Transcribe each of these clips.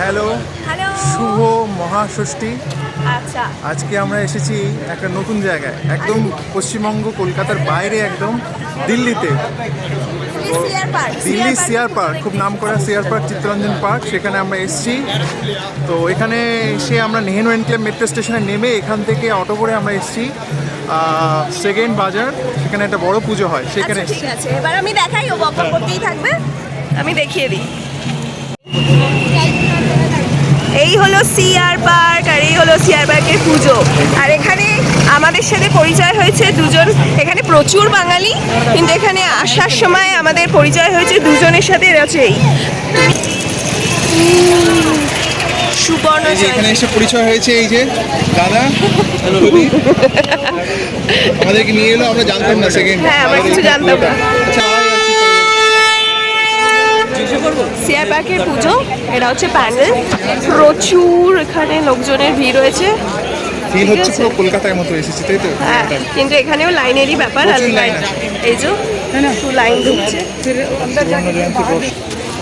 Hello. Hello. শুভ মহাষষ্ঠী। আচ্ছা। আজকে আমরা এসেছি একটা নতুন জায়গায় একদম পশ্চিমবঙ্গ কলকাতার বাইরে একদম দিল্লিতে। দিল্লি সিয়ার পার্ক খুব নাম করা সিয়ার পার্ক চিত্তরঞ্জন পার্ক সেখানে আমরা এসেছি। তো এখানে এসে আমরা নেহেনু এনক্লেভ মেট্রো স্টেশনে নেমে এখান থেকে অটো করে আমরা এসেছি সেকেন্ড বাজার সেখানে একটা বড় পুজো হয় সেখানে আচ্ছা ঠিক আছে। এবার আমি দেখাই ও বকর করতেই থাকবে? আমি দেখিয়ে দিই। এই হলো সিআর পার্ক আর এই হলো সিআর পার্কের পুজো আর এখানে আমাদের সাথে পরিচয় হয়েছে দুজন এখানে প্রচুর বাঙালি কিন্তু এখানে আসার সময় আমাদের পরিচয় হয়েছে দুজনের সাথে রচেই সুবর্ণ এখানে এসে পরিচয় হয়েছে এই যে দাদা। আমাদেরকে নিয়ে এলো আমরা জানতাম না সেকেন্ড হ্যাঁ, আমরা কিছু জানতাম না। সিআর পার্কের পুজো এটা হচ্ছে প্যান্ডেল প্রচুর এখানে লোকজনের ভিড় রয়েছে। ফিল ঠিক হচ্ছে আছে। পুরো কলকাতার মতো এসেছি তাই তো? হ্যাঁ কিন্তু এখানেও লাইনেরই ব্যাপার আর লাইন এই যে লাইন ঢুকছে।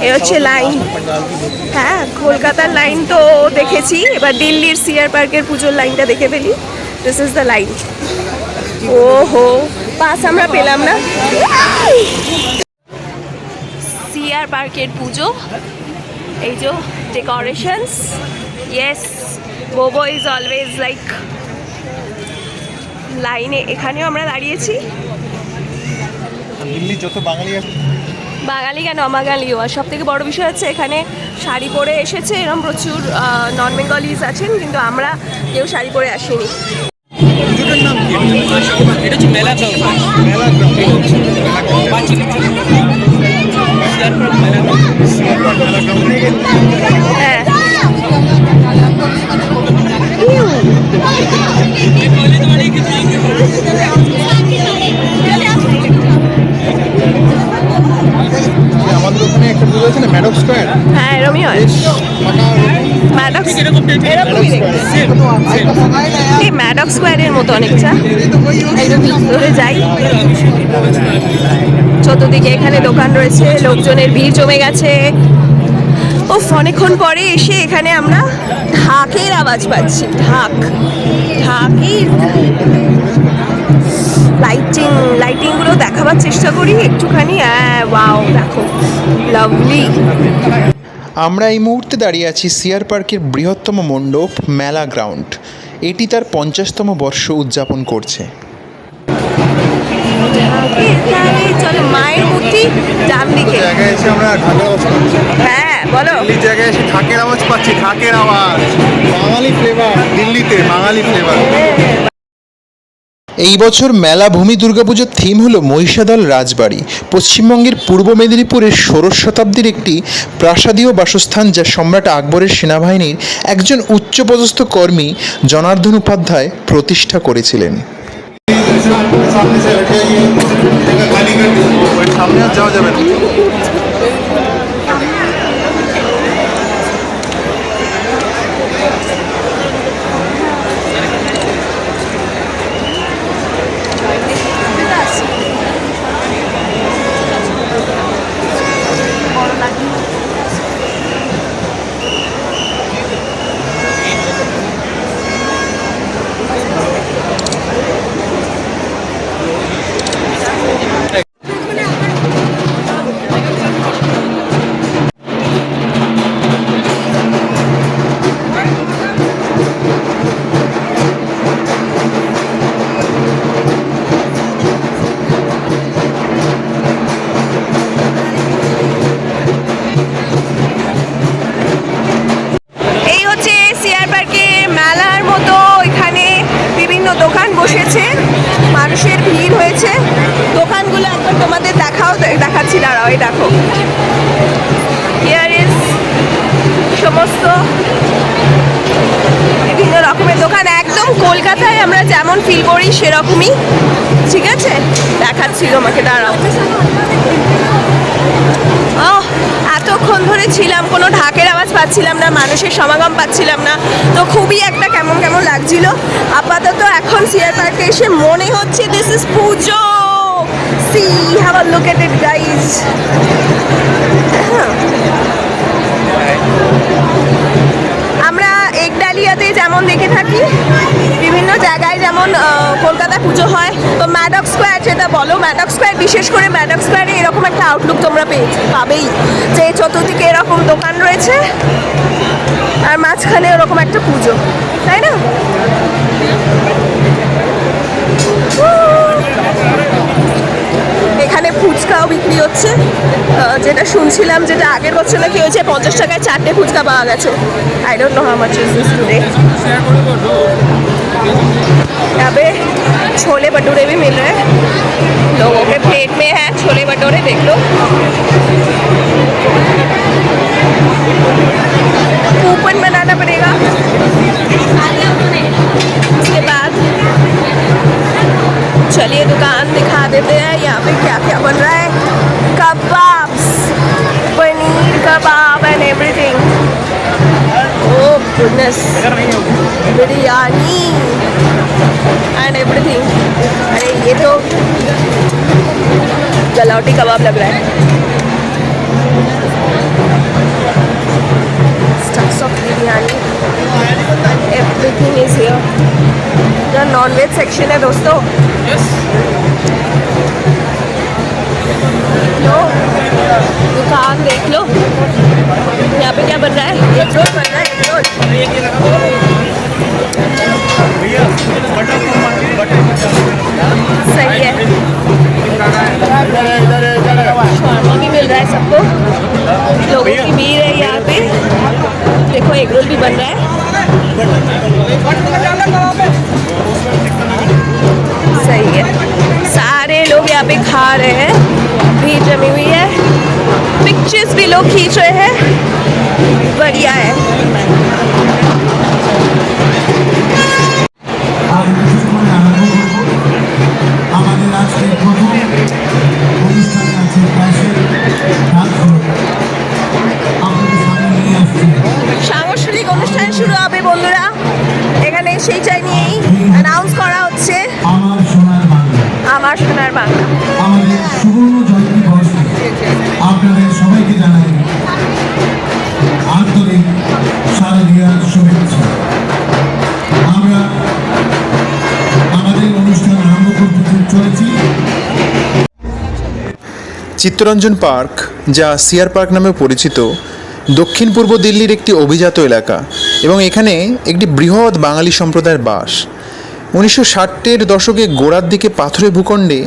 এ হচ্ছে লাইন। হ্যাঁ কলকাতার লাইন তো দেখেছি এবার দিল্লির সিআর পার্কের পুজোর লাইনটা দেখে ফেলি। দিস ইজ দ্য লাইন ও হো পাস আমরা পেলাম না। সিআর পার্কের পুজো। এই যে ডেকোরেশনস ইয়েস বোবো ইজ অলওয়েজ লাইক লাইনে এখানেও আমরা দাঁড়িয়েছি। দিল্লি যত বাঙালি আছে। বাঙালি কেন? অবাঙালিও আর সব থেকে বড় বিষয় হচ্ছে এখানে শাড়ি পরে এসেছে। এরকম প্রচুর নন বেঙ্গলিজ আছেন কিন্তু আমরা কেউ শাড়ি পরে আসিনি। পুজোটার নাম কি? এটা হচ্ছে মেলা গ্রাউন্ড মেলা গ্রাউন্ড হ্যাঁ কলেজ কি আমাদের ওখানে একটা পুজো আছে না ম্যাডক স্কোয়ার হ্যাঁ। এরমই হয় এরকমই সেম এই ম্যাডক স্কোয়ারের মতো অনেকটা। যাই। চতুর্দিকে এখানে দোকান রয়েছে, লোকজনের ভিড় জমে গেছে। ও অনেকক্ষণ পরে এসে এখানে আমরা ঢাকের আওয়াজ পাচ্ছি। ঢাক, ঢাকের লাইটিং লাইটিংগুলো দেখাবার চেষ্টা করি একটুখানি। হ্যাঁ ওয়াও দেখো লাভলি আমরা এই মুহূর্তে দাঁড়িয়ে আছি সিয়ার পার্কের বৃহত্তম মণ্ডপ মেলা গ্রাউন্ড। এটি তার পঞ্চাশতম বর্ষ উদযাপন করছে। চলো মায়ের দিকে। জায়গায় এসে আমরা ঢাকের আওয়াজ পাচ্ছি। হ্যাঁ বলো। দিল্লির জায়গায় এসে ঢাকের আওয়াজ পাচ্ছি ঢাকের আওয়াজ। বাঙালি ফ্লেভার দিল্লিতে বাঙালি ফ্লেভার এই বছর মেলা ভূমি দুর্গাপুজোর থিম হলো মহিষাদল রাজবাড়ি। পশ্চিমবঙ্গের পূর্ব মেদিনীপুরের ষোড়শ শতাব্দীর একটি প্রাসাদীয় বাসস্থান যা সম্রাট আকবরের সেনাবাহিনীর একজন উচ্চপদস্থ কর্মী জনার্দন উপাধ্যায় প্রতিষ্ঠা করেছিলেন। সামনে আর যাওয়া যাবে না। দোকান বসেছে, মানুষের ভিড় হয়েছে। দোকানগুলো একবার তোমাদের দেখাও, দেখাচ্ছি, দাঁড়াও, এই দেখো। হিয়ার ইজ সমস্ত বিভিন্ন রকমের দোকান, একদম কলকাতায় আমরা যেমন ফিল করি সেরকমই। ঠিক আছে? দেখাচ্ছি তোমাকে, দাঁড়াও। এতক্ষণ ধরে ছিলাম, কোনো ঢাকের আওয়াজ পাচ্ছিলাম না, মানুষের সমাগম পাচ্ছিলাম না। তো খুবই একটা কেমন কেমন লাগছিল। আপাতত এখন সিয়ার পার্কে এসে মনে হচ্ছে this is Puja. See have a look যেমন দেখে থাকি, বিভিন্ন জায়গায় যেমন কলকাতায় পুজো হয়, তো ম্যাডক স্কোয়ার যেটা বলো ম্যাডক স্কোয়ার বিশেষ করে ম্যাডক স্কোয়ারে এরকম একটা আউটলুক তোমরা পেয়েছি পাবেই। যে চতুর্দিকে এরকম দোকান রয়েছে, আর মাঝখানে ওরকম একটা পুজো, তাই না? এখানে ফুচকাও বিক্রি হচ্ছে আহ, যেটা শুনছিলাম যেটা আগের বছর নাকি হয়েছে পঞ্চাশ টাকায় চারটে ফুচকা পাওয়া গেছে I don't know how much is this today यहाँ पे छोले भटूरे भी मिल रहे हैं लोगों के प्लेट में है छोले भटूरे देख लो कूपन बनाना पड़ेगा उसके बाद चलिए दुकान दिखा देते हैं, यहाँ पे क्या क्या बन रहा है। Kebabs, paneer kebab and everything goodness biryani and everything अरे, ये तो गलौटी कबाब लग रहा है। Of biryani. Everything is here non veg section है दोस्तों। लो। दुकान देख लो। यहाँ पे क्या बन रहा है? एग रोल बन रहा है एग रोल सही है। भी लोग खींच रहे हैं बढ़िया है আর কিছুক্ষণে আরম্ভ করব আমাদের আজকের প্রথম অনুষ্ঠানে আছে ক্যাশের ডান্স গ্রুপ আপনাদের সামনে নিয়ে আসছি সাংস্কৃতিক অনুষ্ঠান শুরু হবে বন্ধুরা এখানে সেই চাই নিয়েই অ্যানাউন্স করা হচ্ছে আমার সোনার বাংলা চিত্তরঞ্জন পার্ক, যা সিয়ার পার্ক নামে পরিচিত, দক্ষিণ পূর্ব দিল্লির একটি অভিজাত এলাকা এবং এখানে একটি বৃহৎ বাঙালি সম্প্রদায়ের বাস। উনিশশো ষাটের দশকে গোড়ার দিকে পাথুরে ভূখণ্ডে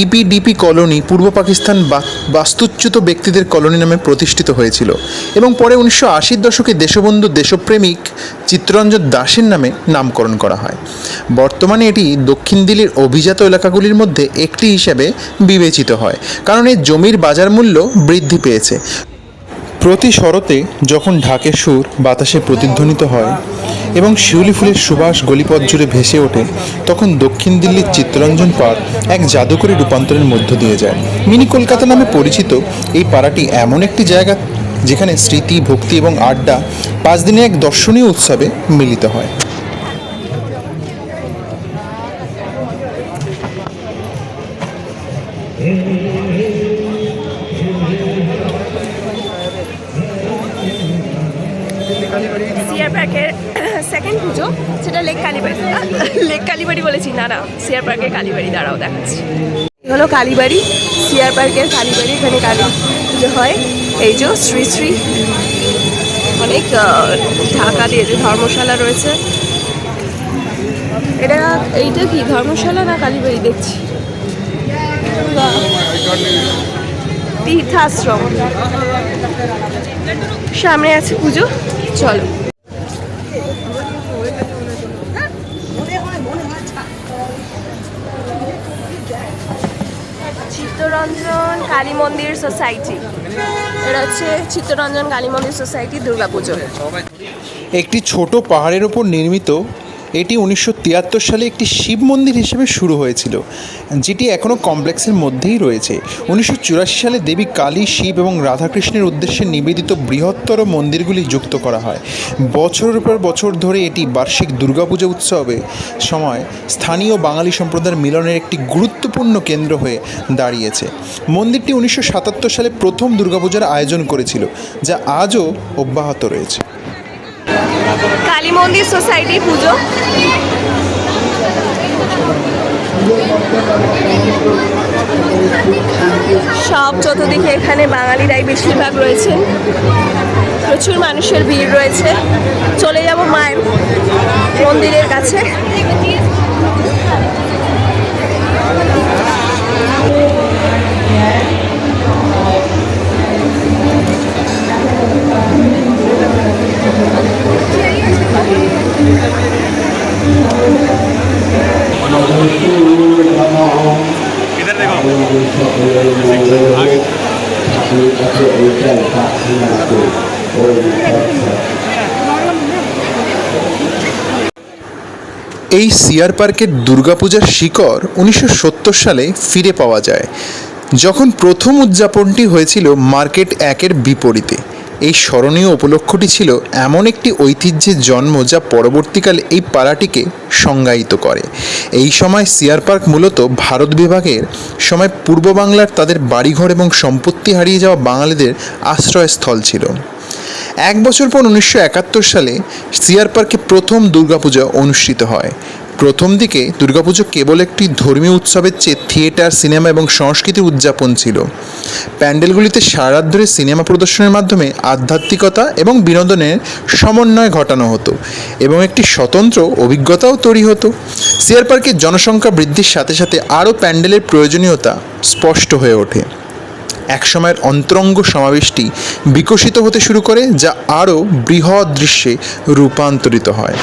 ইপিডিপি কলোনি পূর্ব পাকিস্তান বাস্তুচ্যুত ব্যক্তিদের কলোনি নামে প্রতিষ্ঠিত হয়েছিল এবং পরে উনিশশো আশির দশকে দেশবন্ধু দেশপ্রেমিক চিত্তরঞ্জন দাসের নামে নামকরণ করা হয়। বর্তমানে এটি দক্ষিণ দিল্লির অভিজাত এলাকাগুলির মধ্যে একটি হিসাবে বিবেচিত হয়, কারণ এর জমির বাজার মূল্য বৃদ্ধি পেয়েছে। প্রতি শরতে যখন ঢাকের সুর বাতাসে প্রতিধ্বনিত হয় এবং শিউলি ফুলের সুবাস গলিপথ জুড়ে ভেসে ওঠে, তখন দক্ষিণ দিল্লির চিত্তরঞ্জন পার্ক এক জাদুকরী রূপান্তরের মধ্য দিয়ে যায়। মিনি কলকাতা নামে পরিচিত এই পাড়াটি এমন একটি জায়গা যেখানে স্মৃতি, ভক্তি এবং আড্ডা পাঁচ দিনে এক দর্শনীয় উৎসবে মিলিত হয়। পুজো সেটা লেক কালীবাড়ি। লেক কালীবাড়ি বলেছি, না না, সিয়ার পার্কের কালীবাড়ি, দাঁড়াও, দেখাচ্ছি। হলো কালীবাড়ি, সিয়ার পার্কের কালীবাড়ি, এখানে কালী পুজো হয়। এই যে শ্রী শ্রী, অনেক ঢাকা দিয়ে যে ধর্মশালা রয়েছে। এটা, এইটা কি, ধর্মশালা না কালীবাড়ি? দেখছি। তীর্থাশ্রম। সামনে আছে পুজো, চলো। চিত্তরঞ্জন কালী মন্দির সোসাইটি। এটা হচ্ছে চিত্তরঞ্জন কালী মন্দির সোসাইটি দুর্গাপুজো। একটি ছোট পাহাড়ের ওপর নির্মিত এটি উনিশশো তিয়াত্তর সালে একটি শিব মন্দির হিসেবে শুরু হয়েছিল, যেটি এখনও কমপ্লেক্সের মধ্যেই রয়েছে। উনিশশো চুরাশি সালে দেবী কালী, শিব এবং রাধাকৃষ্ণের উদ্দেশ্যে নিবেদিত বৃহত্তর মন্দিরগুলি যুক্ত করা হয়। বছরের পর বছর ধরে এটি বার্ষিক দুর্গাপূজা উৎসবে সময় স্থানীয় বাঙালি সম্প্রদায়ের মিলনের একটি গুরুত্বপূর্ণ কেন্দ্র হয়ে দাঁড়িয়েছে। মন্দিরটি উনিশশো সাতাত্তর সালে প্রথম দুর্গাপূজার আয়োজন করেছিল, যা আজও অব্যাহত রয়েছে। কালী মন্দির সোসাইটি পুজো। সব চতুর্দিকে এখানে বাঙালিরাই বেশিরভাগ রয়েছে প্রচুর মানুষের ভিড় রয়েছে। চলে যাব মায়ের মন্দিরের কাছে। এই সিয়ার পার্কের দুর্গাপূজার শিকড় উনিশশো সত্তর সালে ফিরে পাওয়া যায়, যখন প্রথম উদযাপনটি হয়েছিল মার্কেট একের বিপরীতে। এই স্মরণীয় উপলক্ষটি ছিল এমন একটি ঐতিহ্যের জন্ম যা পরবর্তীকালে এই পাড়াটিকে সংজ্ঞায়িত করে। এই সময় সিআর পার্ক মূলত ভারত বিভাগের সময় পূর্ব বাংলার তাদের বাড়িঘর এবং সম্পত্তি হারিয়ে যাওয়া বাঙালিদের আশ্রয়স্থল ছিল। এক বছর পর উনিশশো একাত্তর সালে সিআর পার্কে প্রথম দুর্গাপূজা অনুষ্ঠিত হয়। প্রথম দিকে দুর্গাপুজো কেবল একটি ধর্মীয় উৎসবের চেয়ে থিয়েটার, সিনেমা এবং সংস্কৃতির উদযাপন ছিল। প্যান্ডেলগুলিতে সারাত ধরে সিনেমা প্রদর্শনের মাধ্যমে আধ্যাত্মিকতা এবং বিনোদনের সমন্বয় ঘটানো হতো এবং একটি স্বতন্ত্র অভিজ্ঞতাও তৈরি হতো। সিআর পার্কের জনসংখ্যা বৃদ্ধির সাথে সাথে আরও প্যান্ডেলের প্রয়োজনীয়তা স্পষ্ট হয়ে ওঠে। একসময়ের অন্তরঙ্গ সমাবেশটি বিকশিত হতে শুরু করে, যা আরও বৃহৎ দৃশ্যে রূপান্তরিত হয়।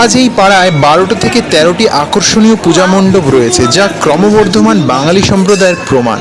আজ এই পাড়ায় বারোটা থেকে তেরোটি আকর্ষণীয় পূজা মণ্ডপ রয়েছে, যা ক্রমবর্ধমান বাঙালি সম্প্রদায়ের প্রমাণ।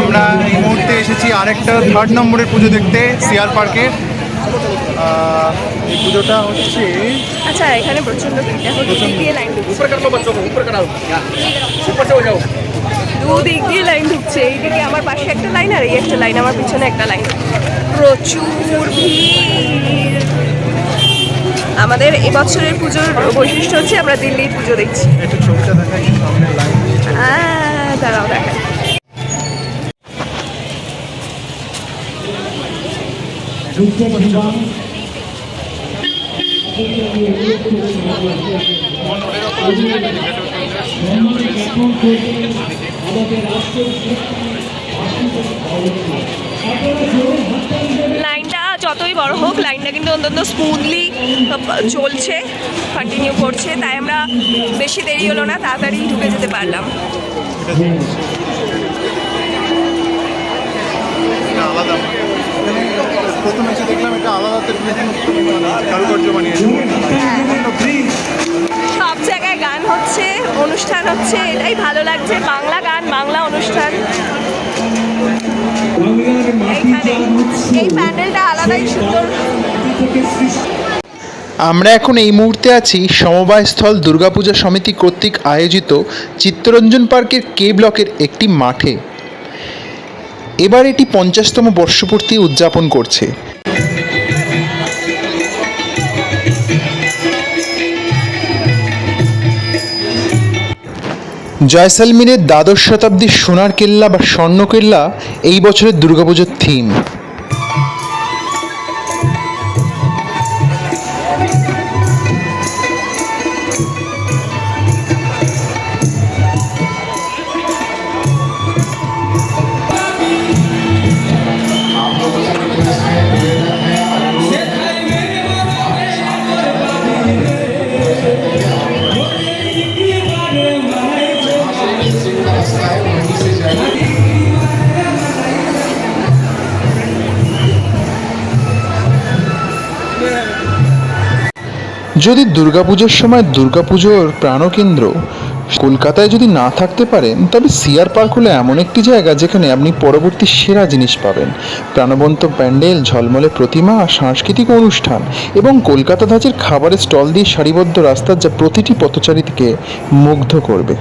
আমরা এই মুহূর্তে এসেছি আরেকটা থার্ড নম্বরের পুজো দেখতে সিআর পার্কে এই পুজোটা হচ্ছে আচ্ছা এখানে প্রচণ্ড ভিড়। দেখো দুদিক দিয়ে লাইন ঢুকছে দুদিক দিয়ে লাইন ঢুকছে। এইদিকে আমার পাশে একটা লাইন আর এই একটা লাইন আমার পিছনে একটা লাইন প্রচুর ভিড়। আমাদের এবছরের পুজোর বৈশিষ্ট্য হচ্ছে আমরা দিল্লির পুজো দেখছি। একটু ছবিটা দেখাই সামনে লাইন আহ, দাঁড়াও দেখাই লাইনটা যতই বড় হোক লাইনটা কিন্তু অন্তত স্মুথলি চলছে কন্টিনিউ করছে, তাই আমরা বেশি দেরি হলো না, তাড়াতাড়ি ঢুকে যেতে পারলাম। আলাদা। প্রথম এসে দেখলাম এটা আলাদাতে কারুকার্য বানিয়েছে। সব জায়গায় গান হচ্ছে অনুষ্ঠান হচ্ছে এটাই ভালো লাগছে। বাংলা গান বাংলা অনুষ্ঠান। এইখানে এই প্যান্ডেলটা আলাদাই সুন্দর। আমরা এখন এই মুহূর্তে আছি সমবায়স্থল দুর্গাপূজা সমিতি কর্তৃক আয়োজিত চিত্তরঞ্জন পার্কের কে ব্লকের একটি মাঠে। এবার এটি পঞ্চাশতম বর্ষপূর্তি উদযাপন করছে। জয়সালমীরের দ্বাদশ শতাব্দীর সোনার কেল্লা বা স্বর্ণ কেল্লা এই বছরের দুর্গাপুজোর থিম যদি দুর্গাপুজোর সময় দুর্গাপুজোর প্রাণকেন্দ্র কলকাতায় যদি না থাকতে পারেন তবে সিয়ার পার্ক হলো এমন একটি জায়গা যেখানে আপনি পরবর্তী সেরা জিনিস পাবেন। প্রাণবন্ত প্যান্ডেল, ঝলমলে প্রতিমা আর সাংস্কৃতিক অনুষ্ঠান এবং কলকাতা ধাঁচের খাবারের স্টল দিয়ে সারিবদ্ধ রাস্তা যা প্রতিটি পথচারীকে মুগ্ধ করবে।